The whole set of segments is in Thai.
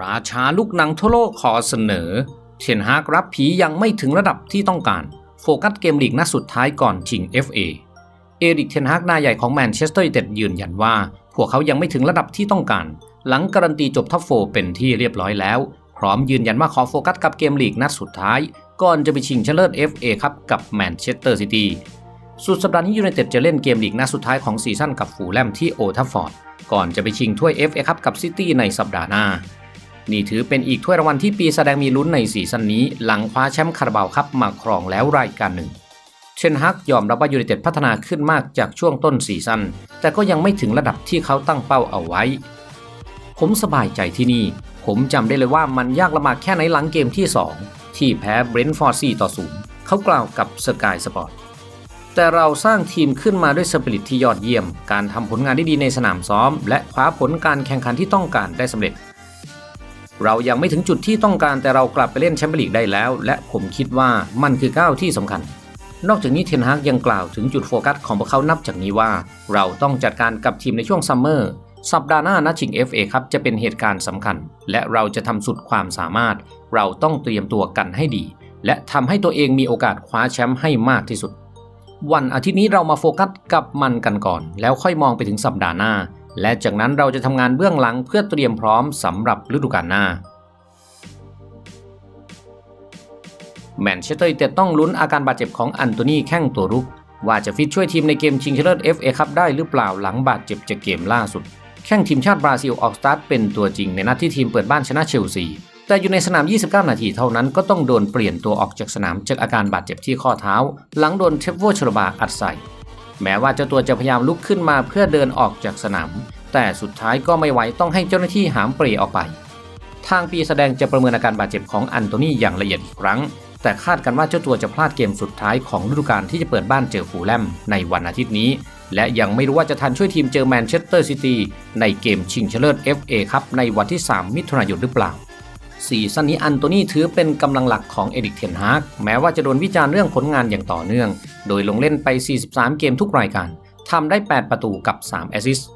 ราชาลูกหนังทั่วโลกขอเสนอเทนฮากรับผียังไม่ถึงระดับที่ต้องการ โฟกัสเกมลีกนัดสุดท้ายก่อนชิง FA เอริกเทนฮากหน้าใหญ่ของแมนเชสเตอร์ยูไนเต็ดยืนยันว่า พวกเขายังไม่ถึงระดับที่ต้องการ หลังการันตีจบท็อปโฟเป็นที่เรียบร้อยแล้ว พร้อมยืนยันว่าขอโฟกัสกับเกมลีกนัดสุดท้าย ก่อนจะไปชิงชนะเลิศ FA ครับกับแมนเชสเตอร์ซิตี้สุดสัปดาห์นี้ยูไนเต็ดจะเล่นเกมลีกนัดสุดท้ายของซีซั่นกับฟูลแลมที่โอทัฟฟอร์ดก่อนจะไปชิงถ้วย FA ครับกับซิตี้ในสัปดาห์หน้า นี่ถือเป็นอีกถ้วยรางวัลที่ปีแสดงมีลุ้นในซีซั่นนี้ หลังคว้าแชมป์คาราบาวครับมาครองแล้วรายการหนึ่ง เชนฮักยอมรับว่ายูไนเต็ดพัฒนาขึ้นมากจากช่วงต้นซีซั่นแต่ก็ยังไม่ถึงระดับที่เขาตั้งเป้าเอาไว้ ผมสบายใจที่นี่ ผมจำได้เลยว่ามันยากลำบากแค่ไหนหลังเกมที่ 2 ที่แพ้เบรนท์ฟอร์ซีต่อศูนย์เขากล่าวกับสกายสปอร์ตแต่เราสร้างทีมขึ้นมาด้วยสปิริตที่ยอดเยี่ยม การทำผลงานได้ดีในสนามซ้อม และคว้าผลการแข่งขันที่ต้องการได้สำเร็จ เรายังไม่ถึงจุดที่ต้องการแต่เรากลับไปเล่นแชมเปี้ยนลีกได้แล้ว และผมคิดว่ามันคือก้าวที่สำคัญ นอกจากนี้เทนฮากยังกล่าวถึงจุดโฟกัสของพวกเขานับจากนี้ว่า เราต้องจัดการกับทีมในช่วงซัมเมอร์สัปดาห์หน้านัดชิง FA ครับจะเป็นเหตุการณ์สำคัญ และเราจะทำสุดความสามารถ เราต้องเตรียมตัวกันให้ดี และทำให้ตัวเองมีโอกาสคว้าแชมป์ให้มากที่สุด วันอาทิตย์นี้เรามาโฟกัสกับมันกันก่อน แล้วค่อยมองไปถึงสัปดาห์หน้า และจากนั้นเราจะทำงานเบื้องหลังเพื่อเตรียมพร้อมสำหรับฤดูกาลหน้าแมนเชสเตอร์ยูไนเต็ดต้องลุ้นอาการบาดเจ็บของอันโตนีแข้งตัวรุก ว่าจะฟิตช่วยทีมในเกมชิงชนะเลิศ FA คัพได้หรือเปล่าหลังบาดเจ็บจากเกมล่าสุด แข้งทีมชาติบราซิลออกสตาร์ทเป็นตัวจริงในนัดที่ทีมเปิดบ้านชนะเชลซี แต่อยู่ในสนาม 29 นาทีเท่านั้นก็ต้องโดนเปลี่ยนตัวออกจากสนามจากอาการบาดเจ็บที่ข้อเท้า หลังโดนเทฟโวชลบาอัดใส่ แม้ว่าเจ้าตัวจะพยายามลุกขึ้นมาเพื่อเดินออกจากสนาม แต่สุดท้ายก็ไม่ไหวต้องให้เจ้าหน้าที่หามเปรย์ออกไป ทางปีแสดงจะประเมินอาการบาดเจ็บของอันโตนีอย่างละเอียดอีกครั้ง แต่คาดกันว่าเจ้าตัวจะพลาดเกมสุดท้ายของฤดูกาลที่จะเปิดบ้านเจอฟูแลมในวันอาทิตย์นี้ และยังไม่รู้ว่าจะทันช่วยทีมเจอแมนเชสเตอร์ซิตี้ในเกมชิงชนะเลิศ FA ครับในวันที่ 3 มิถุนายนหรือเปล่า ซีซั่นนี้อันโตนี่ถือเป็นกำลังหลักของเอริกเทนฮากแม้ว่าจะโดนวิจารณ์เรื่องผลงานอย่างต่อเนื่อง โดยลงเล่นไป 43 เกมทุกรายการทำได้ 8 ประตูกับ 3 แอสซิสต์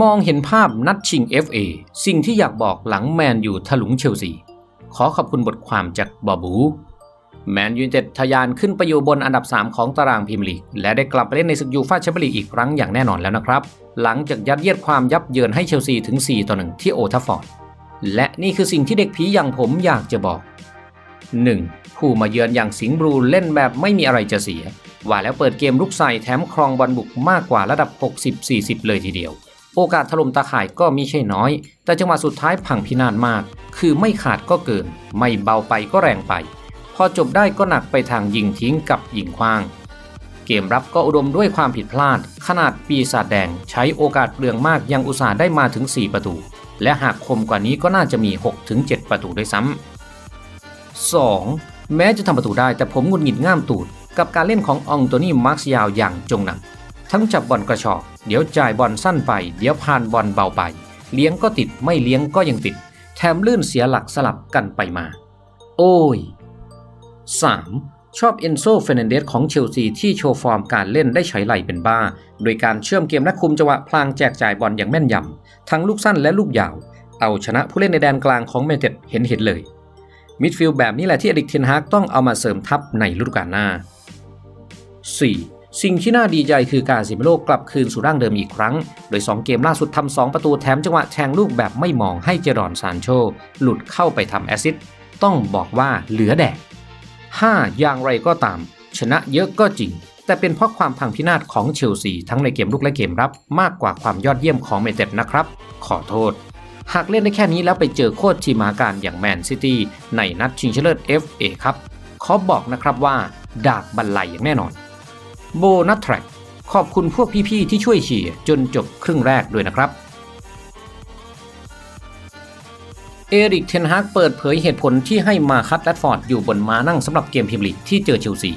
มองเห็นภาพนัดชิง FA สิ่งที่อยากบอกหลังแมนอยู่ถลุงเชลซี ขอขอบคุณบทความจากบอบู แมนยูไนเต็ดทะยานขึ้นไปอยู่บนอันดับ 3 ของตารางพรีเมียร์ลีก และได้กลับไปเล่นในศึกยูฟ่าแชมเปี้ยนลีกอีกครั้งอย่างแน่นอนแล้วนะครับ หลังจากยัดเยียดความยับเยินให้เชลซีถึง 4 ต่อ 1 ที่โอทัฟฟอร์ด และนี่คือสิ่งที่เด็กผีอย่างผมอยากจะบอก 1. ผู้มาเยือนอย่างสิงห์บลูเล่นแบบไม่มีอะไรจะเสีย ว่าแล้วเปิดเกมลุกใส่แถมครองบอลบุกมากกว่าระดับ 60-40 เลยทีเดียว โอกาสถล่มตาข่ายก็มีใช่น้อย แต่จังหวะสุดท้ายพังพินาศมาก คือไม่ขาดก็เกิน ไม่เบาไปก็แรงไป พอจบได้ก็หนักไปทางยิงทิ้งกับยิงคว้าง เกมรับก็อุดมด้วยความผิดพลาด ขนาดปีศาจแดงใช้โอกาสเปลืองมากยังอุตส่าห์ได้มาถึง 4 ประตู และหากคมกว่านี้ก็น่าจะมี 6-7 ประตูด้วยซ้ำ 2. แม้จะทำประตูได้แต่ผมงุดหงิดง่ามตูด กับการเล่นขององโตนี่มาร์คยาวอย่างจงหนัก ทั้งจับบอลกระชอกเดี๋ยวจ่ายบอลสั้นไป เดี๋ยวผ่านบอลเบาไป เลี้ยงก็ติดไม่เลี้ยงก็ยังติด แถมลื่นเสียหลักสลับกันไปมา โอ้ย 3. ชอบเอนโซเฟรนันเดสของเชลซีที่โชว์ฟอร์มการเล่นได้ใช้ไหลเป็นบ้า โดยการเชื่อมเกมและคุมจังหวะพลางแจกจ่ายบอลอย่างแม่นยำ ทั้งลูกสั้นและลูกยาว เอาชนะผู้เล่นในแดนกลางของแมนเชสเตอร์เห็นเห็นเลย มิดฟิลด์แบบนี้แหละที่อดิกเทนฮากต้องเอามาเสริมทัพในฤดูกาลหน้า 4. สิ่งที่น่าดีใจคือกาซิเมโลกลับคืนสู่ร่างเดิมอีกครั้ง โดย 2 เกมล่าสุดทำ 2 ประตูแถมจังหวะแทงลูกแบบไม่มองให้เจรอนซานโช หลุดเข้าไปทำแอซิสต,ต้องบอกว่าเหลือแดก 5. อย่างไรก็ตาม ชนะเยอะก็จริง แต่เป็นเพราะความพังพินาศของเชลซีทั้งในเกมลุกและเกมรับ มากกว่าความยอดเยี่ยมของเมเต็ดนะครับ ขอโทษ หากเล่นได้แค่นี้แล้วไปเจอโคตรทีมาการอย่างแมนซิตี้ในนัดชิงชนะเลิศ FA ครับขอบอกนะครับว่า ดากบันไลอย่างแน่นอน โบนัสแทร็กขอบคุณพวกพี่ๆที่ช่วยเชียร์จนจบครึ่งแรกด้วยนะครับ เอริกเทนฮากเปิดเผยเหตุผลที่ให้มาคัตแรดฟอร์ดอยู่บนม้านั่งสำหรับเกมพรีเมียร์ลีกที่เจอเชลซี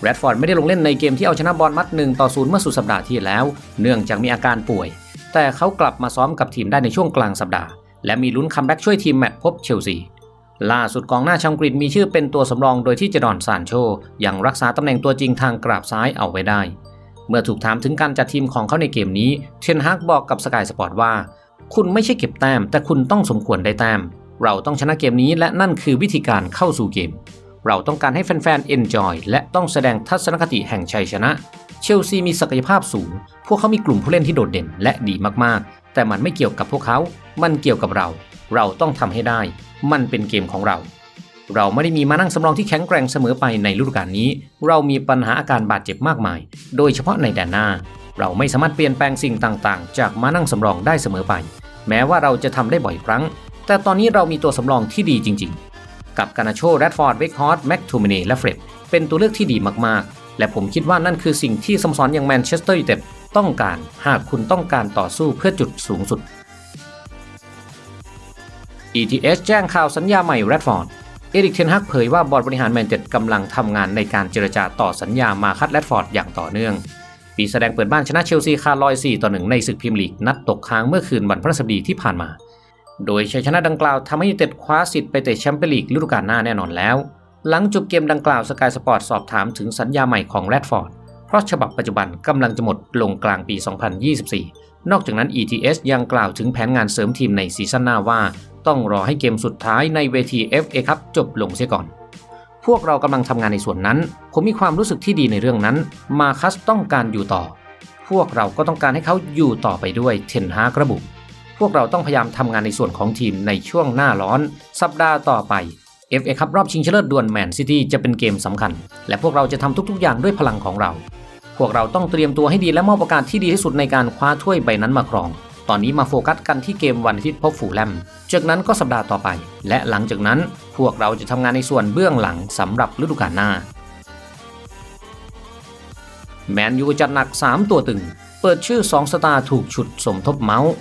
แรดฟอร์ดไม่ได้ลงเล่นในเกมที่เอาชนะบอลมัดหนึ่งต่อศูนย์เมื่อสุดสัปดาห์ที่แล้ว เนื่องจากมีอาการป่วย แต่เขากลับมาซ้อมกับทีมได้ในช่วงกลางสัปดาห์ และมีลุ้นคัมแบ็กช่วยทีมแมตช์พบเชลซีล่าสุดกองหน้าชาวอังกฤษมีชื่อเป็นตัวสำรองโดยที่เจดอนซานโชยังรักษาตำแหน่งตัวจริงทางกราบซ้ายเอาไว้ได้ เมื่อถูกถามถึงการจัดทีมของเขาในเกมนี้เทนฮากบอกกับสกายสปอร์ตว่า คุณไม่ใช่เก็บแต้ม แต่คุณต้องสมควรได้แต้ม เราต้องชนะเกมนี้และนั่นคือวิธีการเข้าสู่เกม เราต้องการให้แฟนๆ enjoy และต้องแสดงทัศนคติแห่งชัยชนะ เชลซีมีศักยภาพสูง พวกเขามีกลุ่มผู้เล่นที่โดดเด่นและดีมากๆ แต่มันไม่เกี่ยวกับพวกเขา มันเกี่ยวกับเรา เราต้องทำให้ได้ มันเป็นเกมของเรา เราไม่ได้มีมานั่งสำรองที่แข็งแกร่งเสมอไปในฤดูกาลนี้ เรามีปัญหาอาการบาดเจ็บมากมาย โดยเฉพาะในแดนหน้า เราไม่สามารถเปลี่ยนแปลงสิ่งต่างๆ จากมานั่งสำรองได้เสมอไป แม้ว่าเราจะทำได้บ่อยครั้ง แต่ตอนนี้เรามีตัวสำรองที่ดีจริง ๆ กับกานาโชแรดฟอร์ดเวกฮอร์ดแม็กทูมินีและเฟรดเป็นตัวเลือกที่ดีมากๆ และผมคิดว่านั่นคือสิ่งที่สโมสรอย่างแมนเชสเตอร์ยูไนเต็ดต้องการหากคุณต้องการต่อสู้เพื่อจุดสูงสุด ETS แจ้งข่าวสัญญาใหม่แรดฟอร์ด เอริกเทนฮักเผยว่าบอร์ดบริหารแมนเชสเตอร์กำลังทำงานในการเจรจาต่อสัญญามาคัดแรดฟอร์ดอย่างต่อเนื่อง ปีแสดงเปิดบ้านชนะเชลซีคาลอย4ต่อ1ในศึกพรีเมียร์ลีกนัดตกค้างเมื่อคืนวันพฤหัสบดีที่ผ่านมา โดยชัยชนะดังกล่าวทำให้ยูเต็ดคว้าสิทธิ์ไปเตะแชมเปี้ยนลีกฤดูกาลหน้าแน่นอนแล้ว หลังจบเกมดังกล่าวสกายสปอร์ตสอบถามถึงสัญญาใหม่ของแรดฟอร์ดเพราะฉบับปัจจุบันกำลังจะหมดลงกลางปี 2024 นอกจากนั้น ETS ยังกล่าวถึงแผนงานเสริมทีมในซีซั่นหน้าว่า ต้องรอให้เกมสุดท้ายในเวที FA ครับจบลงเสียก่อน พวกเรากำลังทำงานในส่วนนั้น ผมมีความรู้สึกที่ดีในเรื่องนั้น มาคัสต้องการอยู่ต่อ พวกเราก็ต้องการให้เขาอยู่ต่อไปด้วยเทนฮากระบุ พวกเราต้องพยายามทำงานในส่วนของทีมในช่วงหน้าร้อน สัปดาห์ต่อไป FA ครับรอบชิงชนะเลิศดวลแมนซิตี้จะเป็นเกมสำคัญ และพวกเราจะทำทุก ๆ อย่างด้วยพลังของเรา พวกเราต้องเตรียมตัวให้ดีและมอบโอกาสที่ดีที่สุดในการคว้าถ้วยใบนั้นมาครองตอนนี้มาโฟกัสกันที่เกมวันอาทิตย์พบฝูแลมจากนั้นก็สัปดาห์ต่อไป และหลังจากนั้น พวกเราจะทำงานในส่วนเบื้องหลังสำหรับฤดูกาลหน้า แมนยูจัดหนัก 3 ตัวตึง เปิดชื่อ 2 สตาร์ถูกฉุดสมทบเมาส์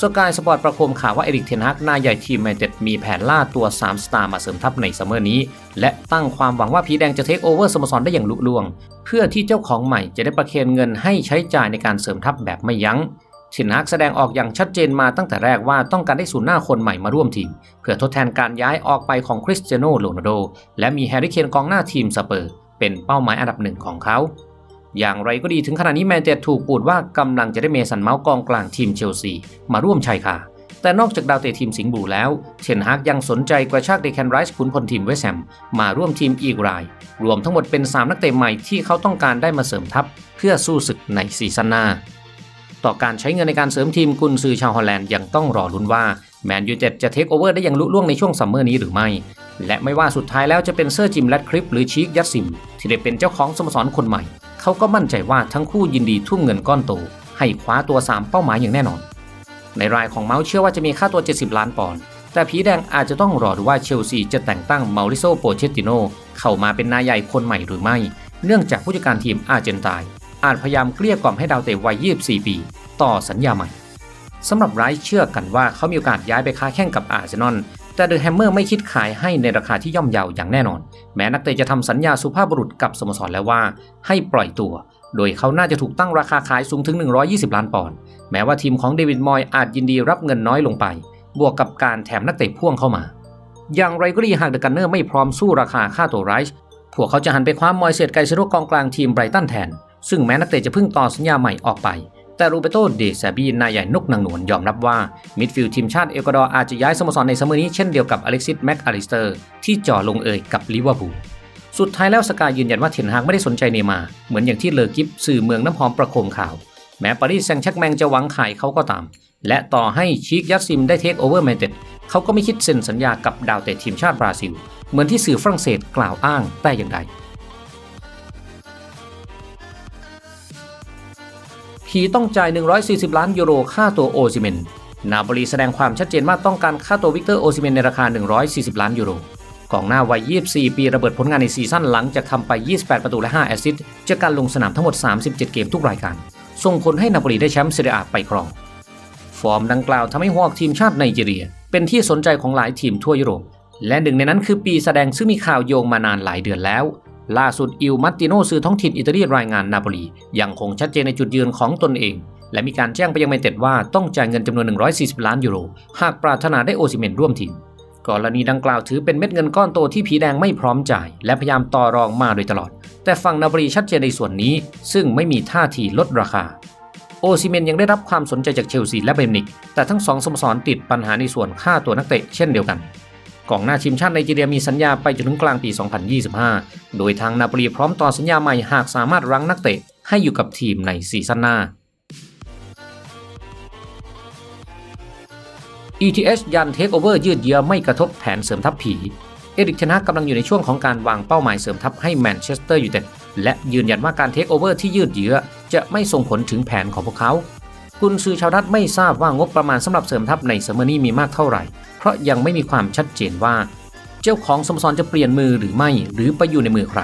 สกายสปอร์ตประโคมข่าวว่าเอริกเทนฮักนายใหญ่ทีมแมนเต็ดมีแผนล่าตัว 3 สตาร์มาเสริมทัพในซัมเมอร์นี้ และตั้งความหวังว่าผีแดงจะเทคโอเวอร์สโมสรได้อย่างลุล่วง เพื่อที่เจ้าของใหม่จะได้ประเคนเงินให้ใช้จ่ายในการเสริมทัพแบบไม่ยัง้ง เทนฮักแสดงออกอย่างชัดเจนมาตั้งแต่แรกว่าต้องการได้ศูนย์หน้าคนใหม่มาร่วมทีม เพื่อทดแทนการย้ายออกไปของคริสเตียโนโรนัลโด และมีแฮร์รี่เคนกองหน้าทีมสเปอร์ เป็นเป้าหมายอันดับหนึ่งของเขา อย่างไรก็ดีถึงขณะนี้แมนเชสเตอร์ถูกปูดว่ากำลังจะได้เมสันเมาส์กองกลางทีมเชลซีมาร่วมชายคาแต่นอกจากดาวเตะทีมสิงห์บูแล้วเชนฮากยังสนใจกระชากเดแคนไรส์ขุนพลทีมเวสแฮมมาร่วมทีมอีกราย รวมทั้งหมดเป็น 3 นักเตะใหม่ที่เขาต้องการได้มาเสริมทัพ เพื่อสู้ศึกในซีซั่นหน้า ต่อการใช้เงินในการเสริมทีมกุนซือชาวฮอลแลนด์ยังต้องรอลุ้นว่าแมนยูเต็ดจะเทคโอเวอร์ได้อย่างลุล่วงในช่วงซัมเมอร์นี้หรือไม่ และไม่ว่าสุดท้ายแล้วจะเป็นเซอร์จิมแรดคลิปหรือชีคยัตซิม ที่ได้เป็นเจ้าของสโมสรคนใหม่ เขาก็มั่นใจว่าทั้งคู่ยินดีทุ่มเงินก้อนโต ให้คว้าตัว 3 เป้าหมายอย่างแน่นอน ในรายของเมาส์เชื่อว่าจะมีค่าตัว 70 ล้านปอนด์แต่ผีแดงอาจจะต้องรอดูว่าเชลซีจะแต่งตั้งเมาริโซโปเชตติโนเข้ามาเป็นนายใหญ่คนใหม่หรือไม่ เนื่องจากผู้จัดการทีมอาร์เจนตาย อาจพยายามเกลี้ยกล่อมให้ดาวเตะวัย 24 ปี ต่อสัญญาใหม่สำหรับไรท์เชื่อกันว่าเขามีโอกาสย้ายไปค้าแข่งกับอาร์เซนอลแต่เดอะแฮมเมอร์ไม่คิดขายให้ในราคาที่ย่อมเยาอย่างแน่นอน แม้นักเตะจะทำสัญญาสุภาพบุรุษกับสโมสรแล้วว่า ให้ปล่อยตัว โดยเขาน่าจะถูกตั้งราคาขายสูงถึง 120 ล้านปอนด์แม้ว่าทีมของเดวิดมอยอาจยินดีรับเงินน้อยลงไป บวกกับการแถมนักเตะพ่วงเข้ามา อย่างไรก็ดีหากเดอะกันเนอร์ไม่พร้อมสู้ราคาค่าตัวไรท์พวกเขาจะหันไปคว้ามอยเซตไกเซโรกองกลางทีมไบรตันแทน ซึ่งแม้นักเตะจะเพิ่งต่อสัญญาใหม่ออกไป แต่รูเบโตเดซาบีนายใหญ่นกนางนวลยอมรับว่า มิดฟิลด์ทีมชาติเอกวาดอร์อาจจะย้ายสโมสรในซัมเมอร์นี้เช่นเดียวกับอเล็กซิสแม็กอลิสเตอร์ที่จ่อลงเอยกับลิเวอร์พูลสุดท้ายแล้วสกายยืนยันว่าเทนฮากไม่ได้สนใจเนมาร์เหมือนอย่างที่เลอกิฟสื่อเมืองน้ำหอมประโคมข่าว แม้ปารีสแซงต์แชร์กแมงจะหวังขายเขาก็ตาม และต่อให้ชีคยัตซิมได้เทคโอเวอร์แมนเต็ดเขาก็ไม่คิดเซ็นสัญญากับดาวเตะทีมชาติบราซิล เหมือนที่สื่อฝรั่งเศสกล่าวอ้างแต่อย่างใด ผีต้องจ่าย 140 ล้านยูโรค่าตัวโอซิเมน นาโปลีแสดงความชัดเจนว่าต้องการค่าตัววิกเตอร์โอซิเมนในราคา 140 ล้านยูโรกองหน้าวัย 24 ปีระเบิดผลงานในซีซั่นหลังจากทำไป 28 ประตูและ 5 แอสซิสต์จากการลงสนามทั้งหมด 37 เกมทุกรายการ ส่งผลให้นาโปลีได้แชมป์เซเรียอาไปครอง ฟอร์มดังกล่าวทำให้ฮวกทีมชาติไนจีเรีย เป็นที่สนใจของหลายทีมทั่วยุโรป และหนึ่งในนั้นคือปีแสดงซึ่งมีข่าวโยงมานานหลายเดือนแล้ว ล่าสุดอิลมัตติโนสื่อท้องถิ่นอิตาลีรายงานนาโปลียังคงชัดเจนในจุดยืนของตนเอง และมีการแจ้งไปยังแมนเต็ดว่าต้องจ่ายเงินจำนวน 140 ล้านยูโร หากปรารถนาได้โอซิเมนร่วมทีมกรณีดังกล่าวถือเป็นเม็ดเงินก้อนโตที่ผีแดงไม่พร้อมจ่าย และพยายามต่อรองมาโดยตลอด แต่ฝั่งนาบรีชัดเจนในส่วนนี้ ซึ่งไม่มีท่าทีลดราคา โอซิเมนยังได้รับความสนใจจากเชลซีและเบรนนิก แต่ทั้งสองสโมสรติดปัญหาในส่วนค่าตัวนักเตะเช่นเดียวกัน กองหน้าทีมชาติไนจีเรียมีสัญญาไปจนถึงกลางปี 2025 โดยทางนาบรีพร้อมต่อสัญญาใหม่หากสามารถรั้งนักเตะให้อยู่กับทีมในซีซั่นหน้า ETH ยันเทคโอเวอร์ยืดเยื้อไม่กระทบแผนเสริมทัพผี เอริกเทนฮากกำลังอยู่ในช่วงของการวางเป้าหมายเสริมทัพให้แมนเชสเตอร์ยูไนเต็ดและยืนยันว่าการเทคโอเวอร์ที่ยืดเยื้อจะไม่ส่งผลถึงแผนของพวกเขา กุนซือชาวรัฐไม่ทราบว่างบประมาณสำหรับเสริมทัพในซัมเมอร์นี้มีมากเท่าไหร่ เพราะยังไม่มีความชัดเจนว่า เจ้าของสโมสรจะเปลี่ยนมือหรือไม่หรือไปอยู่ในมือใคร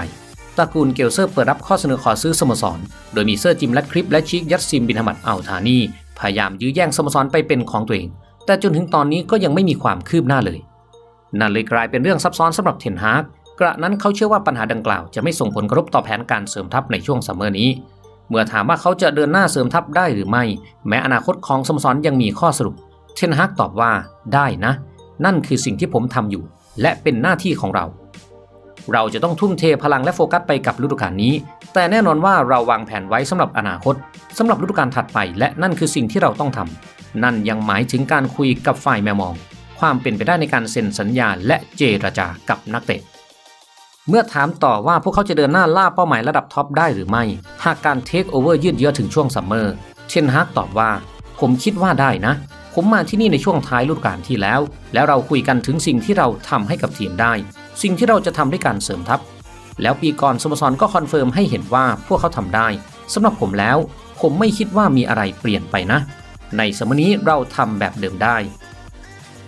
ตระกูลเกลเซอร์เปิดรับข้อเสนอขอซื้อสโมสร โดยมีเซอร์จิมแลดคลิปและชิกยัตซิมบินฮมัดอัลทานีพยายามยื้อแย่งสโมสรไปเป็นของตัวเอง แต่จนถึงตอนนี้ก็ยังไม่มีความคืบหน้าเลย นั่นเลยกลายเป็นเรื่องซับซ้อนสำหรับเทนฮากกระนั้นเขาเชื่อว่าปัญหาดังกล่าวจะไม่ส่งผลกระทบต่อแผนการเสริมทัพในช่วงซัมเมอร์นี้ เมื่อถามว่าเขาจะเดินหน้าเสริมทัพได้หรือไม่ แม้อนาคตของสโมสรยังมีข้อสรุป เทนฮากตอบว่าได้นะ นั่นคือสิ่งที่ผมทำอยู่ และเป็นหน้าที่ของเรา เราจะต้องทุ่มเทพลังและโฟกัสไปกับฤดูกาลนี้ แต่แน่นอนว่าเราวางแผนไว้สำหรับอนาคตสำหรับฤดูกาลถัดไป และนั่นคือสิ่งที่เราต้องทำนั่นยังหมายถึงการคุยกับฝ่ายแมวมอง ความเป็นไปได้ในการเซ็นสัญญาและเจรจากับนักเตะ เมื่อถามต่อว่าพวกเขาจะเดินหน้าล่าเป้าหมายระดับท็อปได้หรือไม่ หากการเทคโอเวอร์ยืดเยื้อถึงช่วงซัมเมอร์ เชนฮากตอบว่า ผมคิดว่าได้นะ ผมมาที่นี่ในช่วงท้ายฤดูกาลที่แล้ว แล้วเราคุยกันถึงสิ่งที่เราทำให้กับทีมได้ สิ่งที่เราจะทำด้วยการเสริมทัพ แล้วปีก่อนสโมสรก็คอนเฟิร์มให้เห็นว่าพวกเขาทำได้สำหรับผมแล้ว ผมไม่คิดว่ามีอะไรเปลี่ยนไปนะ ในสมัยนี้เราทำแบบเดิมได้